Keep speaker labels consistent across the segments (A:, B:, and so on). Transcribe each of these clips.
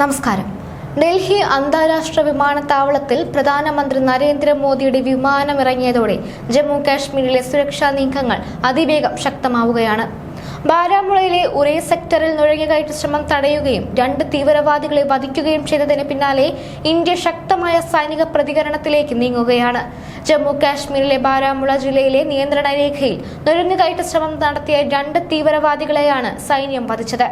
A: നമസ്കാരം. ഡൽഹി അന്താരാഷ്ട്ര വിമാനത്താവളത്തിൽ പ്രധാനമന്ത്രി നരേന്ദ്രമോദിയുടെ വിമാനമിറങ്ങിയതോടെ ജമ്മു കാശ്മീരിലെ സുരക്ഷാ നീക്കങ്ങൾ അതിവേഗം ശക്തമാവുകയാണ്. ബാരാമുളയിലെ ഒരേ സെക്ടറിൽ നുഴഞ്ഞുകയറ്റ ശ്രമം തടയുകയും രണ്ട് തീവ്രവാദികളെ വധിക്കുകയും ചെയ്തതിന് പിന്നാലെ ഇന്ത്യ ശക്തമായ സൈനിക പ്രതികരണത്തിലേക്ക് നീങ്ങുകയാണ്. ജമ്മു കാശ്മീരിലെ ബാരാമുള ജില്ലയിലെ നിയന്ത്രണ രേഖയിൽ നുഴഞ്ഞുകയറ്റ ശ്രമം നടത്തിയ രണ്ട് തീവ്രവാദികളെയാണ് സൈന്യം വധിച്ചത്.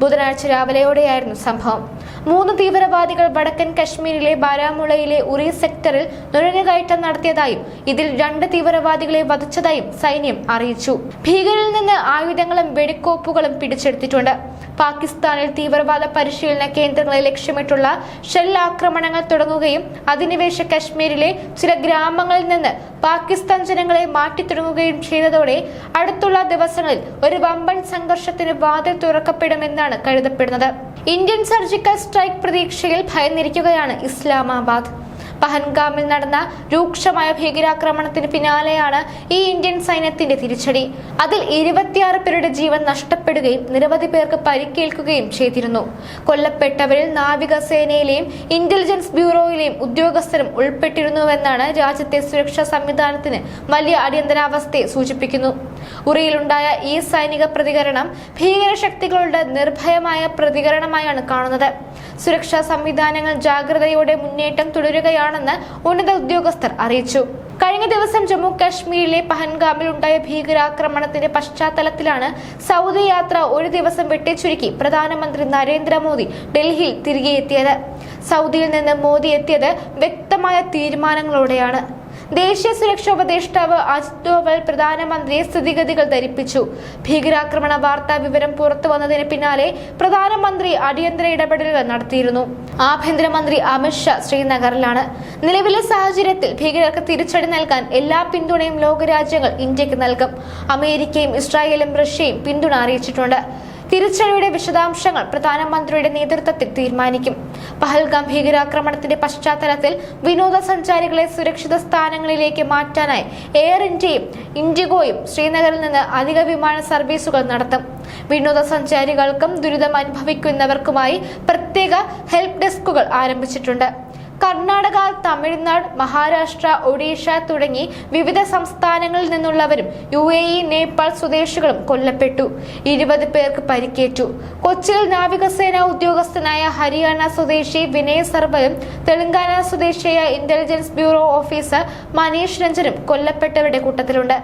A: ബുധനാഴ്ച രാവിലെയോടെയായിരുന്നു സംഭവം. മൂന്ന് തീവ്രവാദികൾ വടക്കൻ കശ്മീരിലെ ബാരാമുളയിലെ ഉറി സെക്ടറിൽ നുഴഞ്ഞുകയറ്റം നടത്തിയതായും ഇതിൽ രണ്ട് തീവ്രവാദികളെ വധിച്ചതായും സൈന്യം അറിയിച്ചു. ഭീകരിൽ നിന്ന് ആയുധങ്ങളും വെടിക്കോപ്പുകളും പിടിച്ചെടുത്തിട്ടുണ്ട്. പാകിസ്ഥാനിൽ തീവ്രവാദ പരിശീലന കേന്ദ്രങ്ങളെ ലക്ഷ്യമിട്ടുള്ള ഷെൽ ആക്രമണങ്ങൾ തുടങ്ങുകയും അധിനിവേശ കശ്മീരിലെ ചില ഗ്രാമങ്ങളിൽ നിന്ന് പാകിസ്ഥാൻ ജനങ്ങളെ മാറ്റിത്തുടങ്ങുകയും ചെയ്തതോടെ അടുത്തുള്ള ദിവസങ്ങളിൽ ഒരു വമ്പൻ സംഘർഷത്തിന് വാതിൽ തുറക്കപ്പെടുമെന്നാണ് കരുതപ്പെടുന്നത്. ഇന്ത്യൻ സർജിക്കൽ സ്ട്രൈക്ക് പ്രതീക്ഷയിൽ ഭയന്നിരിക്കുകയാണ് ഇസ്ലാമാബാദ്. പഹൻഗാമിൽ നടന്ന രൂക്ഷമായ ഭീകരാക്രമണത്തിന് പിന്നാലെയാണ് ഈ ഇന്ത്യൻ സൈന്യത്തിന്റെ തിരിച്ചടി. അതിൽ ഇരുപത്തിയാറ് പേരുടെ ജീവൻ നഷ്ടപ്പെടുകയും നിരവധി പേർക്ക് പരിക്കേൽക്കുകയും ചെയ്തിരുന്നു. കൊല്ലപ്പെട്ടവരിൽ നാവികസേനയിലെയും ഇന്റലിജൻസ് ബ്യൂറോയിലെയും ഉദ്യോഗസ്ഥരും ഉൾപ്പെട്ടിരുന്നുവെന്നാണ് രാജ്യത്തെ സുരക്ഷാ സംവിധാനത്തിന് വലിയ അടിയന്തരാവസ്ഥയെ സൂചിപ്പിക്കുന്നു. ഉറിയിലുണ്ടായ ഈ സൈനിക പ്രതികരണം ഭീകരശക്തികളുടെ നിർഭയമായ പ്രതികരണമായാണ് കാണുന്നത്. സുരക്ഷാ സംവിധാനങ്ങൾ ജാഗ്രതയോടെ മുന്നേറ്റം തുടരുകയാണെന്ന് ഉന്നത ഉദ്യോഗസ്ഥർ അറിയിച്ചു. കഴിഞ്ഞ ദിവസം ജമ്മു കാശ്മീരിലെ പഹൻഗാമിൽ ഉണ്ടായ ഭീകരാക്രമണത്തിന്റെ പശ്ചാത്തലത്തിലാണ് സൗദി യാത്ര ഒരു ദിവസം വെട്ടിച്ചുരുക്കി പ്രധാനമന്ത്രി നരേന്ദ്രമോദി ഡൽഹിയിൽ തിരികെ എത്തിയത് സൗദിയിൽ നിന്ന് മോദി എത്തിയത് വ്യക്തമായ തീരുമാനങ്ങളോടെയാണ്. ദേശീയ സുരക്ഷാ ഉപദേഷ്ടാവ് അജിത് ഡോവൽ പ്രധാനമന്ത്രിയെ സ്ഥിതിഗതികൾ ധരിപ്പിച്ചു. ഭീകരാക്രമണ വാർത്താ വിവരം പുറത്തു വന്നതിന് പിന്നാലെ പ്രധാനമന്ത്രി അടിയന്തര ഇടപെടലുകൾ നടത്തിയിരുന്നു. ആഭ്യന്തരമന്ത്രി അമിത്ഷാ ശ്രീനഗറിലാണ്. നിലവിലെ സാഹചര്യത്തിൽ ഭീകരർക്ക് തിരിച്ചടി നൽകാൻ എല്ലാ പിന്തുണയും ലോകരാജ്യങ്ങൾ ഇന്ത്യയ്ക്ക് നൽകും. അമേരിക്കയും ഇസ്രായേലും റഷ്യയും പിന്തുണ അറിയിച്ചിട്ടുണ്ട്. തിരിച്ചടിയുടെ വിശദാംശങ്ങൾ പ്രധാനമന്ത്രിയുടെ നേതൃത്വത്തിൽ തീരുമാനിക്കും. പഹൽഗാം ഭീകരാക്രമണത്തിന്റെ പശ്ചാത്തലത്തിൽ വിനോദസഞ്ചാരികളെ സുരക്ഷിത സ്ഥാനങ്ങളിലേക്ക് മാറ്റാനായി എയർ ഇന്ത്യയും ഇൻഡിഗോയും ശ്രീനഗറിൽ നിന്ന് അധിക വിമാന സർവീസുകൾ നടത്തും. വിനോദസഞ്ചാരികൾക്കും ദുരിതം അനുഭവിക്കുന്നവർക്കുമായി പ്രത്യേക ഹെൽപ്പ് ഡെസ്കുകൾ ആരംഭിച്ചിട്ടുണ്ട്. കർണാടക തമിഴ്നാട് മഹാരാഷ്ട്ര ഒഡീഷ തുടങ്ങി വിവിധ സംസ്ഥാനങ്ങളിൽ നിന്നുള്ളവരും യു എ ഇ നേപ്പാൾ സ്വദേശികളും കൊല്ലപ്പെട്ടു. ഇരുപത് പേർക്ക് പരിക്കേറ്റു. കൊച്ചിയിൽ നാവികസേന ഉദ്യോഗസ്ഥനായ ഹരിയാന സ്വദേശി വിനയ് സർവയും തെലങ്കാന സ്വദേശിയായ ഇന്റലിജൻസ് ബ്യൂറോ ഓഫീസർ മനീഷ് രഞ്ജനും കൊല്ലപ്പെട്ടവരുടെ കൂട്ടത്തിലുണ്ട്.